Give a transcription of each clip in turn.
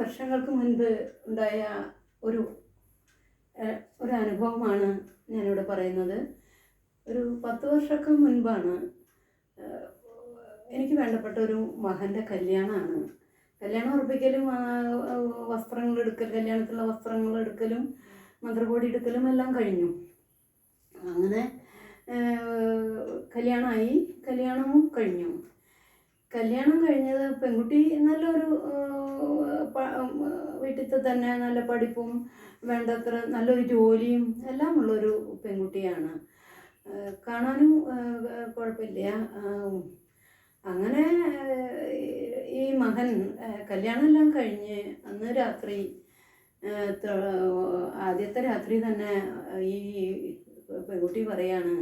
വർഷങ്ങൾക്ക് മുൻപ് ഉണ്ടായ ഒരു ഒരു അനുഭവമാണ് ഞാനിവിടെ പറയുന്നത്. ഒരു പത്ത് വർഷക്കു മുൻപാണ് എനിക്ക് വേണ്ടപ്പെട്ട ഒരു മകന്റെ കല്യാണമാണ്. കല്യാണം ഉറപ്പിക്കലും വസ്ത്രങ്ങൾ എടുക്കൽ കല്യാണത്തിലുള്ള വസ്ത്രങ്ങൾ എടുക്കലും മന്ത്രകോടി എടുക്കലും എല്ലാം കഴിഞ്ഞു. അങ്ങനെ കല്യാണമായി കല്യാണവും കഴിഞ്ഞു. കല്യാണം കഴിഞ്ഞത് പെൺകുട്ടി നല്ലൊരു വീട്ടിലത്തെ തന്നെ നല്ല പഠിപ്പും വേണ്ടത്ര നല്ലൊരു ജോലിയും എല്ലാം ഉള്ളൊരു പെൺകുട്ടിയാണ്. കാണാനും കുഴപ്പമില്ല. അങ്ങനെ ഈ മകൻ കല്യാണമെല്ലാം കഴിഞ്ഞ് അന്ന് രാത്രി ആദ്യത്തെ രാത്രി തന്നെ ഈ പെൺകുട്ടി പറയാണ്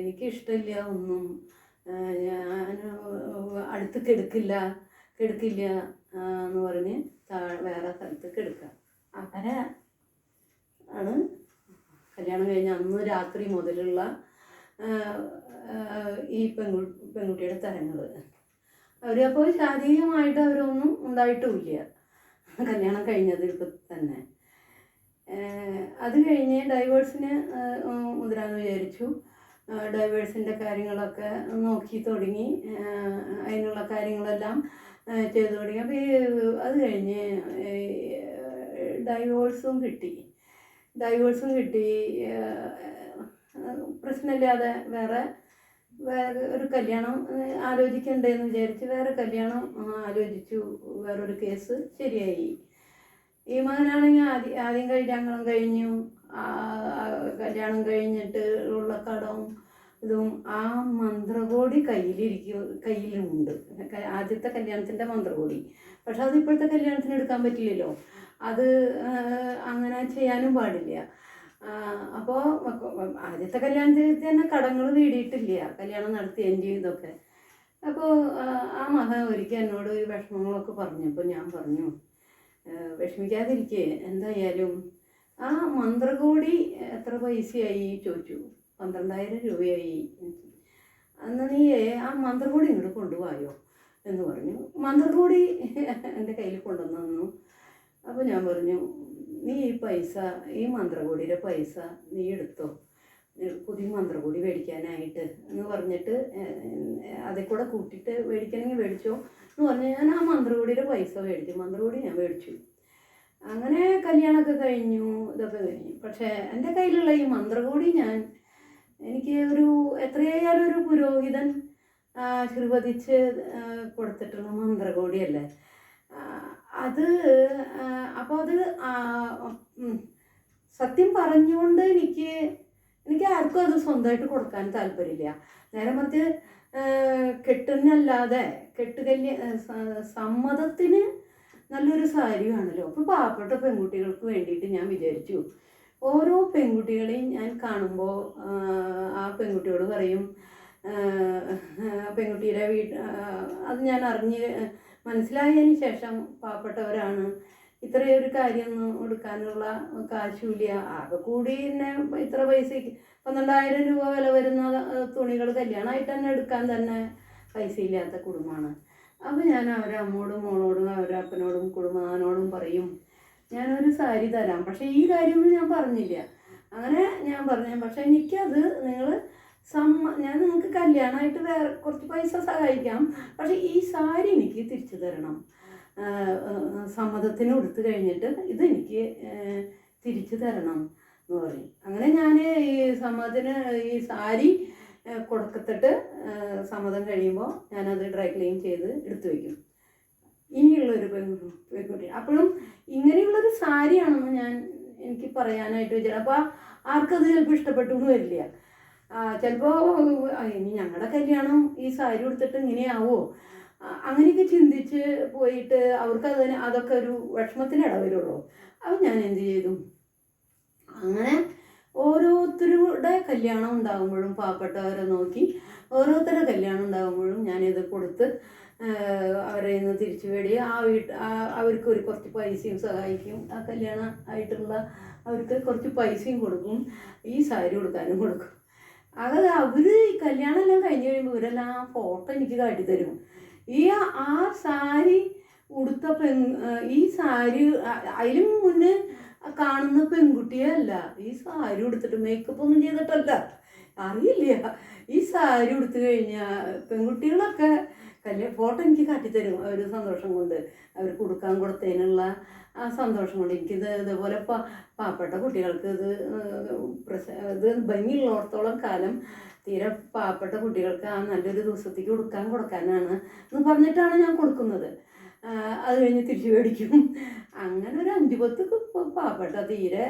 എനിക്കിഷ്ടമില്ല ഒന്നും. ഞാൻ അടുത്ത് കെടുക്കില്ല. കെടുക്കില്ല എന്ന് പറഞ്ഞ് വേറെ സ്ഥലത്ത് കെടുക്കുക. അങ്ങനെ ആണ്. കല്യാണം കഴിഞ്ഞ അന്ന് രാത്രി മുതലുള്ള ഈ പെൺകു പെൺകുട്ടിയുടെ തരങ്ങൾ അവർ അപ്പോൾ ശാരീരികമായിട്ട് അവരൊന്നും ഉണ്ടായിട്ടുമില്ല കല്യാണം കഴിഞ്ഞതിൽ തന്നെ. അത് കഴിഞ്ഞ് ഡൈവേഴ്സിന് മുതിരാന്ന് വിചാരിച്ചു. ഡൈവേഴ്സിന്റെ കാര്യങ്ങളൊക്കെ നോക്കി തുടങ്ങി. അതിനുള്ള കാര്യങ്ങളെല്ലാം ചെയ്തു തുടങ്ങി. അപ്പോൾ ഈ അത് കഴിഞ്ഞ് ഡൈവോഴ്സും കിട്ടി. ഡൈവോഴ്സും കിട്ടി. പ്രശ്നമില്ലാതെ വേറെ വേറെ ഒരു കല്യാണം ആലോചിക്കണ്ടേ ആലോചിക്കണ്ടേന്ന് വിചാരിച്ച് വേറെ കല്യാണം ആലോചിച്ചു. വേറൊരു കേസ് ശരിയായി. ഈ മകനാണെങ്കിൽ ആദ്യം ആദ്യം കല്യാണം കഴിഞ്ഞു. കല്യാണം കഴിഞ്ഞിട്ട് ഉള്ള കടവും ഇതും ആ മന്ത്രകോടി കയ്യിലിരിക്കും കയ്യിലുമുണ്ട്. ആദ്യത്തെ കല്യാണത്തിന്റെ മന്ത്രകോടി. പക്ഷെ അത് ഇപ്പോഴത്തെ കല്യാണത്തിന് എടുക്കാൻ പറ്റില്ലല്ലോ. അത് അങ്ങനെ ചെയ്യാനും പാടില്ല. അപ്പോൾ ആദ്യത്തെ കല്യാണത്തിൽ തന്നെ കടങ്ങൾ നേടിയിട്ടില്ല. കല്യാണം നടത്തിയതിന്റെ ഇതൊക്കെ. അപ്പോൾ ആ മകൻ ഒരിക്കൽ എന്നോട് വിഷമങ്ങളൊക്കെ പറഞ്ഞപ്പോൾ ഞാൻ പറഞ്ഞു "ഏഹ്, വിഷമിക്കാതിരിക്കേ. എന്തായാലും ആ മന്ത്രകോടി എത്ര പൈസയായി ചോദിച്ചു. പന്ത്രണ്ടായിരം രൂപയായി. അന്ന് നീ ആ മന്ത്രകൂടി ഇങ്ങോട്ട് കൊണ്ടുപോയോ എന്ന് പറഞ്ഞു. മന്ത്രകൂടി എന്റെ കയ്യിൽ കൊണ്ടുവന്നു. അപ്പോൾ ഞാൻ പറഞ്ഞു നീ ഈ പൈസ ഈ മന്ത്രകൂടിയുടെ പൈസ നീ എടുത്തോ? പുതിയ മന്ത്രകൂടി മേടിക്കാനായിട്ട്. എന്ന് പറഞ്ഞിട്ട് അതിൽ കൂടെ കൂട്ടിയിട്ട് മേടിക്കണമെങ്കിൽ മേടിച്ചോ എന്ന് പറഞ്ഞ് ഞാൻ ആ മന്ത്രകൂടിയുടെ പൈസ മേടിച്ചു. മന്ത്രകൂടി ഞാൻ മേടിച്ചു. അങ്ങനെ കല്യാണമൊക്കെ കഴിഞ്ഞു ഇതൊക്കെ കഴിഞ്ഞു. പക്ഷേ എന്റെ കയ്യിലുള്ള ഈ മന്ത്രകൂടി ഞാൻ എനിക്ക് ഒരു എത്രയായാലും ഒരു പുരോഹിതൻ ആശീർവദിച്ച് കൊടുത്തിട്ടുള്ള മന്ത്രകോടിയല്ലേ? അത് അപ്പോൾ അത് സത്യം പറഞ്ഞുകൊണ്ട് എനിക്ക് എനിക്ക് ആർക്കും അത് സ്വന്തമായിട്ട് കൊടുക്കാൻ താല്പര്യമില്ല. നേരെ മറിച്ച് കെട്ടുന്നല്ലാതെ കെട്ടുകല്യ സമ്മതത്തിന് നല്ലൊരു സാരിയാണല്ലോ അപ്പോൾ പാവപ്പെട്ട പെൺകുട്ടികൾക്ക് വേണ്ടിയിട്ട് ഞാൻ വിചാരിച്ചു. ഓരോ പെൺകുട്ടികളെയും ഞാൻ കാണുമ്പോൾ ആ പെൺകുട്ടിയോട് പറയും പെൺകുട്ടിയുടെ വീട്ട് അത് ഞാൻ അറിഞ്ഞ് മനസ്സിലായതിന് ശേഷം പാവപ്പെട്ടവരാണ്. ഇത്രയൊരു കാര്യമൊന്നും എടുക്കാനുള്ള കാശുമില്ല. ആകെ കൂടി തന്നെ ഇത്ര പൈസയ്ക്ക് പന്ത്രണ്ടായിരം രൂപ വില വരുന്ന തുണികൾ കല്യാണമായിട്ട് തന്നെ എടുക്കാൻ തന്നെ പൈസ ഇല്ലാത്ത കുടുംബമാണ്. അപ്പോൾ ഞാൻ അവരെ അമ്മോടും മോളോടും അവരപ്പനോടും അപ്പനോടും കുടുംബനാഥനോടും പറയും ഞാനൊരു സാരി തരാം. പക്ഷേ ഈ കാര്യമൊന്നും ഞാൻ പറഞ്ഞില്ല. അങ്ങനെ ഞാൻ പറഞ്ഞു. പക്ഷേ എനിക്കത് നിങ്ങൾ സമ്മ ഞാൻ നിങ്ങൾക്ക് കല്യാണമായിട്ട് വേറെ കുറച്ച് പൈസ സഹായിക്കാം. പക്ഷേ ഈ സാരി എനിക്ക് തിരിച്ചു തരണം. സമ്മതത്തിന് കൊടുത്തു കഴിഞ്ഞിട്ട് ഇതെനിക്ക് തിരിച്ചു തരണം എന്ന് പറയും. അങ്ങനെ ഞാൻ ഈ സമ്മതത്തിന് ഈ സാരി കൊടുക്കത്തിട്ട് സമ്മതം കഴിയുമ്പോൾ ഞാനത് ഡ്രൈ ക്ലീൻ ചെയ്ത് എടുത്തു വയ്ക്കും ഇനിയുള്ളൊരു പെൺ- പെൺകുട്ടി. അപ്പോഴും ഇങ്ങനെയുള്ളൊരു സാരിയാണെന്ന് ഞാൻ എനിക്ക് പറയാനായിട്ട് വെച്ചാൽ അപ്പോൾ ആർക്കത് ചിലപ്പോൾ ഇഷ്ടപ്പെട്ടു എന്ന് വരില്ല. ചിലപ്പോൾ ഇനി ഞങ്ങളുടെ കല്യാണം ഈ സാരി കൊടുത്തിട്ട് ഇങ്ങനെയാവോ? അങ്ങനെയൊക്കെ ചിന്തിച്ച് പോയിട്ട് അവർക്ക് അതിന് അതൊക്കെ ഒരു വിഷമത്തിന് ഇടവരുള്ളൂ. അപ്പം ഞാൻ എന്ത് ചെയ്തു? അങ്ങനെ ഓരോരുത്തരുടെ കല്യാണം ഉണ്ടാകുമ്പോഴും പാവപ്പെട്ടവരെ നോക്കി ഓരോരുത്തരുടെ കല്യാണം ഉണ്ടാകുമ്പോഴും ഞാനിത് കൊടുത്ത് അവരെ നിന്ന് തിരിച്ചു വേടി. ആ വീട്ട് അവർക്ക് ഒരു കുറച്ച് പൈസയും സഹായിക്കും. ആ കല്യാണം ആയിട്ടുള്ള അവർക്ക് കുറച്ച് പൈസയും കൊടുക്കും. ഈ സാരി കൊടുക്കാനും കൊടുക്കും. അത് അവർ ഈ കല്യാണം എല്ലാം കഴിഞ്ഞ് കഴിയുമ്പോൾ ഇവരെല്ലാം ആ ഫോട്ടോ എനിക്ക് കാട്ടിത്തരും. ഈ ആ സാരി ഉടുത്ത പെൺ ഈ സാരി അതിലും മുന്നേ കാണുന്ന പെൺകുട്ടിയെ അല്ല ഈ സാരി ഉടുത്തിട്ട് മേക്കപ്പ് ഒന്നും ചെയ്തിട്ടല്ല. അറിയില്ല. ഈ സാരി ഉടുത്തു കഴിഞ്ഞാൽ പെൺകുട്ടികളൊക്കെ കല്യാ ഫോട്ടോ എനിക്ക് കാട്ടിത്തരും. ഒരു സന്തോഷം കൊണ്ട് അവർ കൊടുക്കാൻ കൊടുത്തതിനുള്ള ആ സന്തോഷം കൊണ്ട് എനിക്കിത് ഇതുപോലെ പാവപ്പെട്ട കുട്ടികൾക്ക് ഇത് പ്രശ ഇത് ഭംഗിയുള്ളോടത്തോളം കാലം തീരെ പാവപ്പെട്ട കുട്ടികൾക്ക് ആ നല്ലൊരു ദിവസത്തേക്ക് കൊടുക്കാൻ കൊടുക്കാനാണ് എന്ന് പറഞ്ഞിട്ടാണ് ഞാൻ കൊടുക്കുന്നത്. അത് കഴിഞ്ഞ് തിരിച്ചു മേടിക്കും. അങ്ങനെ ഒരു അഞ്ചു പത്ത് പാവപ്പെട്ട തീരെ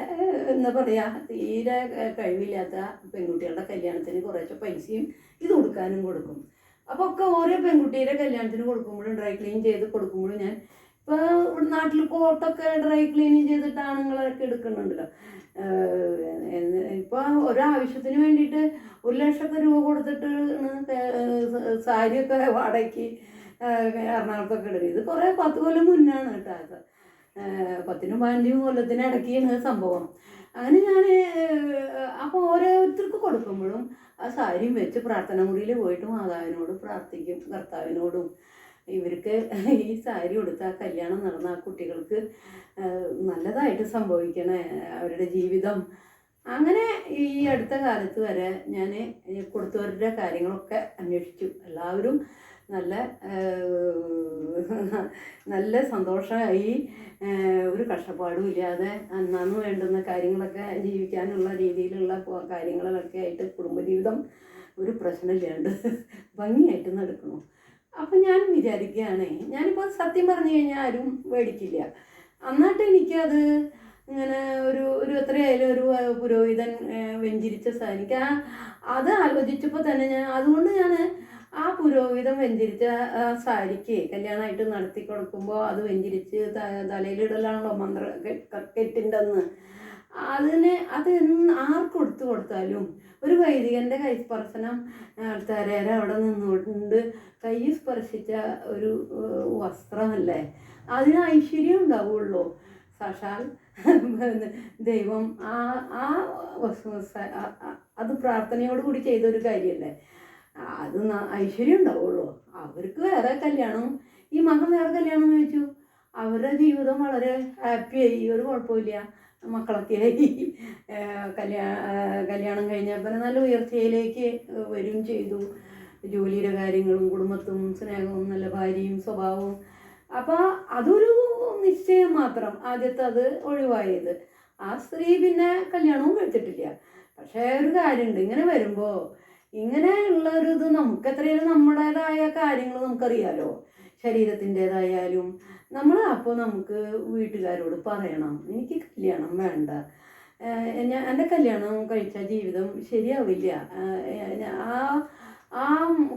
എന്താ പറയുക തീരെ കഴിവില്ലാത്ത പെൺകുട്ടികളുടെ കല്യാണത്തിന് കുറേശ്ശെ പൈസയും ഇത് കൊടുക്കാനും കൊടുക്കും. അപ്പോൾ ഒക്കെ ഓരോ പെൺകുട്ടിയുടെ കല്യാണത്തിന് കൊടുക്കുമ്പോഴും ഡ്രൈ ക്ലീൻ ചെയ്ത് കൊടുക്കുമ്പോഴും ഞാൻ ഇവിടെ നാട്ടിൽ കോട്ടൊക്കെ ഡ്രൈ ക്ലീൻ ചെയ്തിട്ട് ആണുങ്ങളൊക്കെ എടുക്കുന്നുണ്ടല്ലോ. ഇപ്പോൾ ഒരാവശ്യത്തിന് വേണ്ടിയിട്ട് ഒരു ലക്ഷമൊക്കെ രൂപ കൊടുത്തിട്ട് സാരിയൊക്കെ വാടകയ്ക്ക് എറണാകുളത്തൊക്കെ എടുക്കും ഇത് കുറേ പത്ത് കൊല്ലം മുന്നാണ് കേട്ടോ അത്. പത്തിനും പതിനഞ്ചും കൊല്ലത്തിന് ഇടയ്ക്കാണ് സംഭവം. അങ്ങനെ ഞാൻ അപ്പോൾ ഓരോരുത്തർക്ക് കൊടുക്കുമ്പോഴും ആ സാരിയും വെച്ച് പ്രാർത്ഥന മുറിയിൽ പോയിട്ട് മാതാവിനോട് പ്രാർത്ഥിക്കും കർത്താവിനോടും. ഇവർക്ക് ഈ സാരി കൊടുത്ത ആ കല്യാണം നടന്ന ആ കുട്ടികൾക്ക് നല്ലതായിട്ട് സംഭവിക്കണേ അവരുടെ ജീവിതം. അങ്ങനെ ഈ അടുത്ത കാലത്ത് വരെ ഞാൻ കൊടുത്തവരുടെ കാര്യങ്ങളൊക്കെ അന്വേഷിച്ചു. എല്ലാവരും നല്ല നല്ല സന്തോഷമായി ഒരു കഷ്ടപ്പാടും ഇല്ലാതെ അന്നാന്ന് വേണ്ടുന്ന കാര്യങ്ങളൊക്കെ ജീവിക്കാനുള്ള രീതിയിലുള്ള കാര്യങ്ങളിലൊക്കെ ആയിട്ട് കുടുംബജീവിതം ഒരു പ്രശ്നമില്ലാണ്ട് ഭംഗിയായിട്ട് നടക്കുന്നു. അപ്പം ഞാൻ വിചാരിക്കുകയാണ് ഞാനിപ്പോൾ സത്യം പറഞ്ഞു കഴിഞ്ഞാൽ ആരും മേടിക്കില്ല. അന്നാട്ട് എനിക്കത് ഇങ്ങനെ ഒരു ഒരു എത്രയായാലും ഒരു പുരോഹിതൻ വെഞ്ചിരിച്ച സാരി എനിക്ക് ആ അത് ആലോചിച്ചപ്പോൾ തന്നെ ഞാൻ അതുകൊണ്ട് ഞാൻ ആ പുരോഹിതം വെഞ്ചരിച്ച സാരിക്ക് കല്യാണമായിട്ട് നടത്തി കൊടുക്കുമ്പോൾ അത് വെഞ്ചരിച്ച് തലയിലിടലാണല്ലോ മന്ത്ര കെട്ടിണ്ടെന്ന് അതിന് അത് ആർക്ക് കൊടുത്തു കൊടുത്താലും ഒരു വൈദികന്റെ കൈസ്പർശനം തരേര അവിടെ നിന്നുകൊണ്ട് കൈ സ്പർശിച്ച ഒരു വസ്ത്രമല്ലേ? അതിന് ഐശ്വര്യം ഉണ്ടാവുള്ളൂ. സാക്ഷാൽ ദൈവം ആ ആ അത് പ്രാർത്ഥനയോട് കൂടി ചെയ്തൊരു കാര്യമല്ലേ? അത് ഐശ്വര്യം ഉണ്ടാവുള്ളൂ. അവർക്ക് വേറെ കല്യാണം ഈ മകൻ വേറെ കല്യാണം എന്ന് കഴിച്ചു. അവരുടെ ജീവിതം വളരെ ഹാപ്പി ഹാപ്പിയായി ഒരു കുഴപ്പമില്ല. മക്കളൊക്കെ ആയി. കല്യാണ കഴിഞ്ഞപ്പോൾ നല്ല ഉയർച്ചയിലേക്ക് വരും ചെയ്തു. ജോലിയുടെ കാര്യങ്ങളും കുടുംബത്തും സ്നേഹവും നല്ല ഭാര്യയും സ്വഭാവവും. അപ്പോൾ അതൊരു നിശ്ചയം മാത്രം ആദ്യത്തെ അത് ഒഴിവായത്. ആ സ്ത്രീ പിന്നെ കല്യാണവും കഴിച്ചിട്ടില്ല. പക്ഷേ ഒരു കാര്യമുണ്ട് ഇങ്ങനെ വരുമ്പോൾ ഇങ്ങനെയുള്ള ഒരു ഇത് നമുക്ക് എത്രയും നമ്മുടേതായ കാര്യങ്ങൾ നമുക്കറിയാലോ. ശരീരത്തിന്റെതായാലും. നമ്മൾ അപ്പോൾ നമുക്ക് വീട്ടുകാരോട് പറയണം. എനിക്ക് കല്യാണം വേണ്ട. ഞാൻ എന്റെ കല്യാണം കഴിച്ച ജീവിതം ശരിയാവില്ല. ആ ആ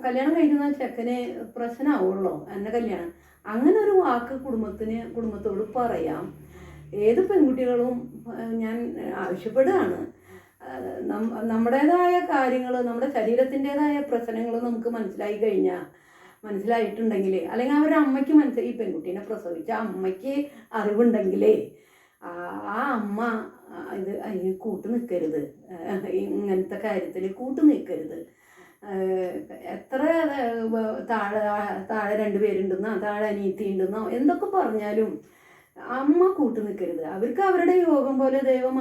കല്യാണം കഴിക്കുന്ന ചെക്കന് പ്രശ്നമാവുള്ളൂ എന്റെ കല്യാണം. അങ്ങനെ ഒരു വാക്ക് കുടുംബത്തിന് കുടുംബത്തോട് പറയാം. ഏത് പെൺകുട്ടികളും ഞാൻ ആവശ്യപ്പെടുകയാണ് നമ്മുടേതായ കാര്യങ്ങൾ നമ്മുടെ ശരീരത്തിന്റെതായ പ്രശ്നങ്ങൾ നമുക്ക് മനസ്സിലായി കഴിഞ്ഞാൽ മനസ്സിലായിട്ടുണ്ടെങ്കിൽ അല്ലെങ്കിൽ അവരുടെ അമ്മയ്ക്ക് മനസ്സിലായി ഈ പെൺകുട്ടീനെ പ്രസവിച്ച അമ്മയ്ക്ക് അറിവുണ്ടെങ്കിൽ ആ അമ്മ ഇത് അതിന് കൂട്ട് നിൽക്കരുത് ഇങ്ങനത്തെ കാര്യത്തിൽ കൂട്ടു നിൽക്കരുത് എത്ര താഴെ താഴെ രണ്ടുപേരുണ്ടെന്നോ താഴെ അനീത്തി ഉണ്ടെന്നോ എന്തൊക്കെ പറഞ്ഞാലും അമ്മ കൂട്ടു നിൽക്കരുത് അവർക്ക് അവരുടെ യോഗം പോലെ ദൈവം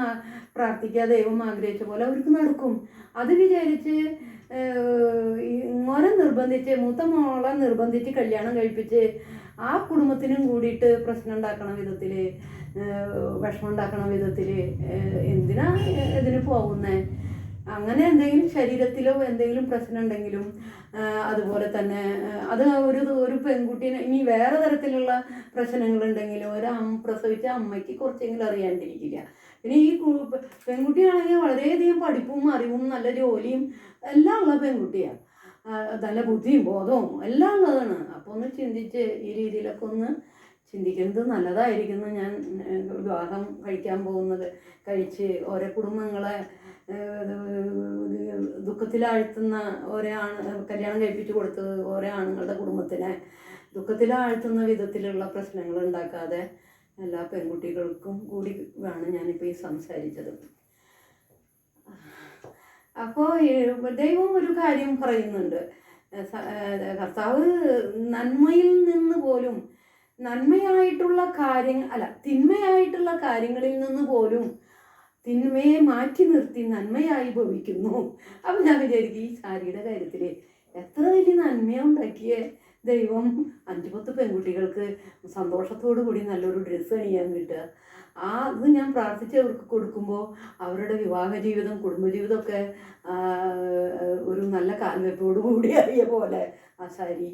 പ്രാർത്ഥിക്കുക ദൈവം ആഗ്രഹിച്ച പോലെ അവർക്ക് നടക്കും. അത് വിചാരിച്ച് മോനെ നിർബന്ധിച്ച് മൂത്ത മോളെ നിർബന്ധിച്ച് കല്യാണം കഴിപ്പിച്ച് ആ കുടുംബത്തിനും കൂടിയിട്ട് പ്രശ്നം ഉണ്ടാക്കണ വിധത്തിൽ വിഷമം ഉണ്ടാക്കണ വിധത്തിൽ എന്തിനാ ഇതിന് പോകുന്നേ? അങ്ങനെ എന്തെങ്കിലും ശരീരത്തിലോ എന്തെങ്കിലും പ്രശ്നം ഉണ്ടെങ്കിലും അതുപോലെ തന്നെ അത് ഒരു ഒരു പെൺകുട്ടീനെ ഇനി വേറെ തരത്തിലുള്ള പ്രശ്നങ്ങളുണ്ടെങ്കിലും ഒരു പ്രസവിച്ച അമ്മയ്ക്ക് കുറച്ചെങ്കിലും അറിയാണ്ടിരിക്കില്ല പിന്നെ ഈ പെൺകുട്ടിയാണെങ്കിൽ വളരെയധികം പഠിപ്പും അറിവും നല്ല ജോലിയും എല്ലാം ഉള്ള പെൺകുട്ടിയാണ്. നല്ല ബുദ്ധിയും ബോധവും എല്ലാം ഉള്ളതാണ്. അപ്പോൾ ഒന്ന് ചിന്തിച്ച് ഈ രീതിയിലൊക്കെ ഒന്ന് ചിന്തിക്കുന്നത് നല്ലതായിരിക്കുന്നു. ഞാൻ വിവാഹം കഴിക്കാൻ പോകുന്നത്. കഴിച്ച് ഓരോ കുടുംബങ്ങളെ ദുഃഖത്തിലാഴ്ത്തുന്ന ഓരോ ആണ് കല്യാണം കഴിപ്പിച്ച് കൊടുത്തത് ഓരോ ആണുങ്ങളുടെ കുടുംബത്തിനെ ദുഃഖത്തിലാഴ്ത്തുന്ന വിധത്തിലുള്ള പ്രശ്നങ്ങൾ ഉണ്ടാക്കാതെ എല്ലാ പെൺകുട്ടികൾക്കും കൂടി വേണം ഞാനിപ്പോൾ ഈ സംസാരിച്ചത്. അപ്പോൾ ദൈവം ഒരു കാര്യം പറയുന്നുണ്ട്. കർത്താവ് നന്മയിൽ നിന്ന് പോലും നന്മയായിട്ടുള്ള കാര്യങ്ങൾ അല്ല തിന്മയായിട്ടുള്ള കാര്യങ്ങളിൽ നിന്ന് പോലും തിന്മയെ മാറ്റി നിർത്തി നന്മയായി ഭവിക്കുന്നു. അപ്പം ഞാൻ വിചാരിക്കും ഈ സാരിയുടെ കാര്യത്തിൽ എത്ര വലിയ നന്മയാണ് ദൈവം അഞ്ചു പത്ത് പെൺകുട്ടികൾക്ക് സന്തോഷത്തോടു കൂടി നല്ലൊരു ഡ്രസ്സ് അണിയാൻ കിട്ടുക ആ അത് ഞാൻ പ്രാർത്ഥിച്ച് അവർക്ക് കൊടുക്കുമ്പോൾ അവരുടെ വിവാഹ ജീവിതം കുടുംബജീവിതമൊക്കെ ഒരു നല്ല കാൽവെപ്പോട് കൂടി അറിയ പോലെ ആ സാരി.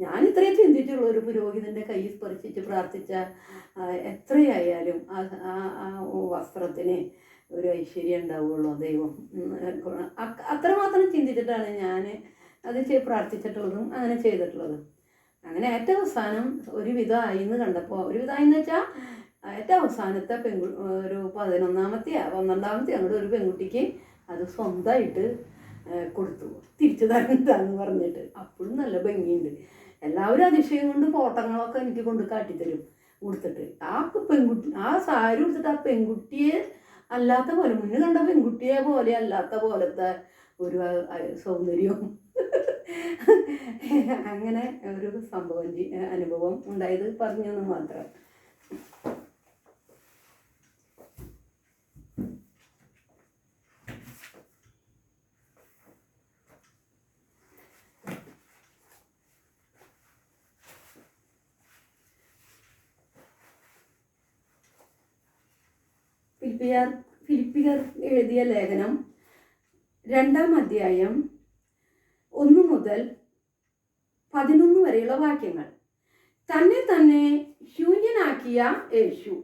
ഞാൻ ഇത്രയും ചിന്തിച്ചുള്ളൂ. ഒരു പുരോഹിതന്റെ കൈ സ്പർശിച്ച് പ്രാർത്ഥിച്ച എത്രയായാലും ആ വസ്ത്രത്തിന്. ഒരു ഐശ്വര്യം ഉണ്ടാവുള്ളൂ ദൈവം. അത്ര മാത്രം അത്രമാത്രം ചിന്തിച്ചിട്ടാണ് ഞാൻ അത് പ്രാർത്ഥിച്ചിട്ടുള്ളതും അങ്ങനെ ചെയ്തിട്ടുള്ളതും. അങ്ങനെ ഏറ്റവും അവസാനം ഒരു വിധമായി എന്ന് കണ്ടപ്പോൾ ഒരു വിധമായി എന്ന് വെച്ചാൽ ഏറ്റവും അവസാനത്തെ പെൺകു ഒരു പതിനൊന്നാമത്തെ പന്ത്രണ്ടാമത്തെ അങ്ങോട്ട് ഒരു പെൺകുട്ടിക്ക് അത് സ്വന്തമായിട്ട് കൊടുത്തു. തിരിച്ചു തരണ്ടെന്ന് പറഞ്ഞിട്ട്. അപ്പോഴും നല്ല ഭംഗിയുണ്ട്. എല്ലാവരും അതിശയം കൊണ്ട് ഫോട്ടോകളൊക്കെ എനിക്ക് കൊണ്ട് കാട്ടിത്തരും കൊടുത്തിട്ട്. ആ പെൺകുട്ടി ആ സാരി കൊടുത്തിട്ട് ആ പെൺകുട്ടിയെ അല്ലാത്ത പോലെ മുന്നേ കണ്ട പെൺകുട്ടിയെ പോലെ അല്ലാത്ത പോലത്തെ ഒരു സൗന്ദര്യവും. അങ്ങനെ ഒരു സംഭവം അനുഭവം ഉണ്ടായത് പറഞ്ഞെന്ന് മാത്രം. ഫിലിപ്പിയർ ഫിലിപ്പിയർ എഴുതിയ ലേഖനം രണ്ടാം അധ്യായം ഒന്ന് മുതൽ പതിനൊന്ന് വരെയുള്ള വാക്യങ്ങൾ. തന്നെ തന്നെ ശൂന്യനാക്കിയ യേശു.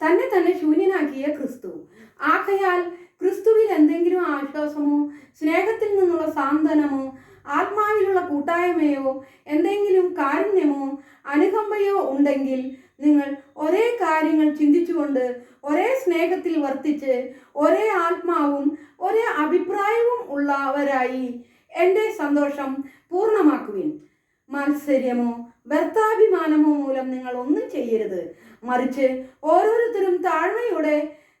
തന്നെ തന്നെ ശൂന്യനാക്കിയ ക്രിസ്തു. ആകയാൽ ക്രിസ്തുവിൽ എന്തെങ്കിലും ആശ്വാസമോ സ്നേഹത്തിൽ നിന്നുള്ള സാന്ത്വനമോ ആത്മാവിലുള്ള കൂട്ടായ്മയോ എന്തെങ്കിലും കാരുണ്യമോ അനുകമ്പയോ ഉണ്ടെങ്കിൽ നിങ്ങൾ ഒരേ കാര്യങ്ങൾ ചിന്തിച്ചുകൊണ്ട് ഒരേ സ്നേഹത്തിൽ വർത്തിച്ച് ഒരേ ആത്മാവും ഒരേ അഭിപ്രായവും ഉള്ളവരായി എന്റെ സന്തോഷം പൂർണമാക്കുവിൻ. മത്സര്യമോ ഭർത്താഭിമാനമോ മൂലം നിങ്ങൾ ഒന്നും ചെയ്യരുത്. മറിച്ച് ഓരോരുത്തരും താഴ്മയോടെ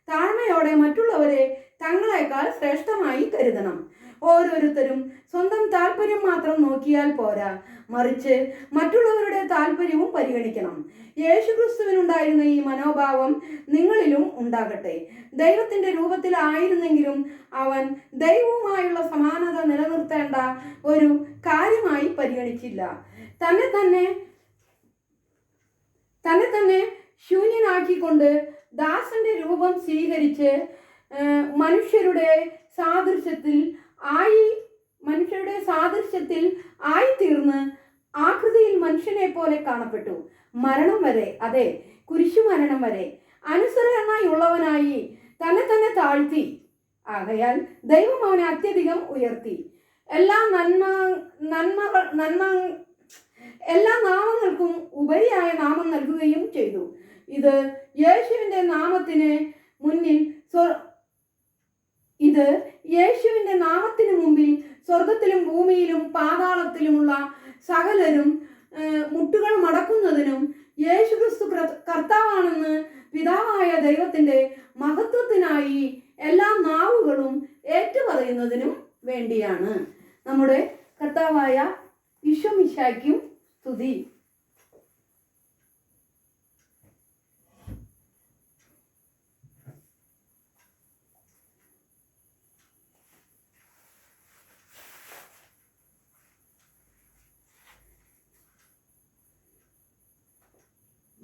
താഴ്മയോടെ മറ്റുള്ളവരെ തങ്ങളെക്കാൾ ശ്രേഷ്ഠമായി കരുതണം. ഓരോരുത്തരും സ്വന്തം താല്പര്യം മാത്രം നോക്കിയാൽ പോരാ. മറിച്ച് മറ്റുള്ളവരുടെ താല്പര്യവും പരിഗണിക്കണം. യേശുക്രിസ്തുവിനുണ്ടായിരുന്ന ഈ മനോഭാവം നിങ്ങളിലും ഉണ്ടാകട്ടെ. ദൈവത്തിന്റെ രൂപത്തിലായിരുന്നെങ്കിലും അവൻ ദൈവവുമായുള്ള സമാനത നിലനിർത്തേണ്ട ഒരു കാര്യമായി പരിഗണിച്ചില്ല. തന്നെ തന്നെ തന്നെ തന്നെ ശൂന്യനാക്കിക്കൊണ്ട് ദാസന്റെ രൂപം സ്വീകരിച്ച് മനുഷ്യരുടെ സാദൃശ്യത്തിൽ ആയി മനുഷ്യരുടെ സാദൃശ്യത്തിൽ ആയിത്തീർന്ന് ആകൃതിയിൽ മനുഷ്യനെ പോലെ കാണപ്പെട്ടു. മരണം വരെ അതെ കുരിശു മരണം വരെ. ഉള്ളവനായി തന്നെ തന്നെ താഴ്ത്തി. ആകയാൽ ദൈവം അവനെ അത്യധികം ഉയർത്തി. എല്ലാ നന്മ നന്മ നന്മ എല്ലാ നാമങ്ങൾക്കും ഉപരിയായ നാമം നൽകുകയും ചെയ്തു. ഇത് യേശുവിന്റെ നാമത്തിന് മുന്നിൽ ഇത് ഇത് യേശുവിന്റെ നാമത്തിന് മുമ്പിൽ സ്വർഗത്തിലും ഭൂമിയിലും പാതാളത്തിലുമുള്ള സകലരും മുട്ടുകൾ മടക്കുന്നതിനും യേശുക്രിസ്തു ക്ര- കർത്താവാണെന്ന് പിതാവായ ദൈവത്തിന്റെ മഹത്വത്തിനായി എല്ലാ നാവുകളും ഏറ്റുപറയുന്നതിനും വേണ്ടിയാണ്. നമ്മുടെ കർത്താവായ വിശ്വമിശായ്ക്കും സ്തുതി.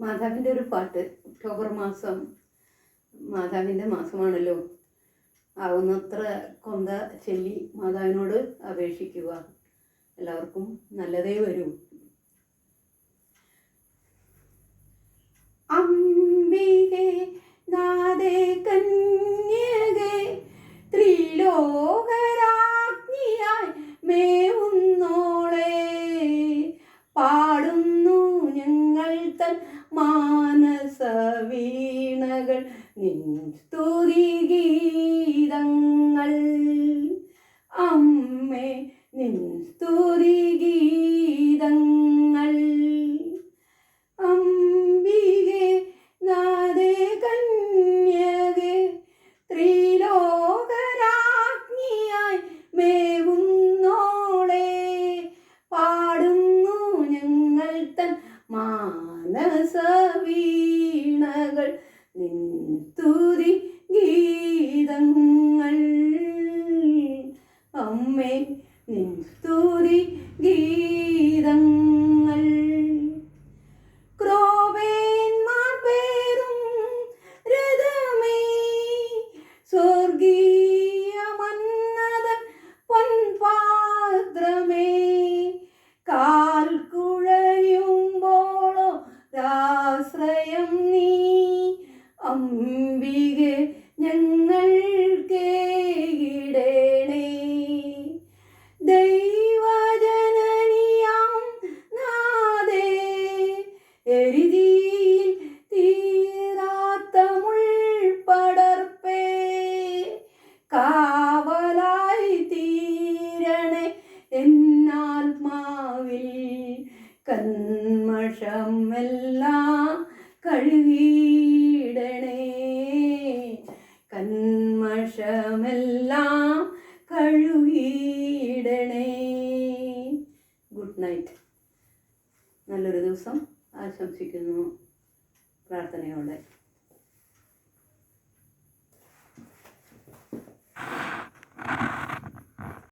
മാതാവിന്റെ ഒരു പാട്ട് ഒക്ടോബർ മാസം മാതാവിന്റെ മാസമാണല്ലോ. ആവുന്നത്ര കൊന്ത ചൊല്ലി മാതാവിനോട് അപേക്ഷിക്കുക. എല്ലാവർക്കും നല്ലതേ വരൂ. അംബികെ നാദേ കന്യകെ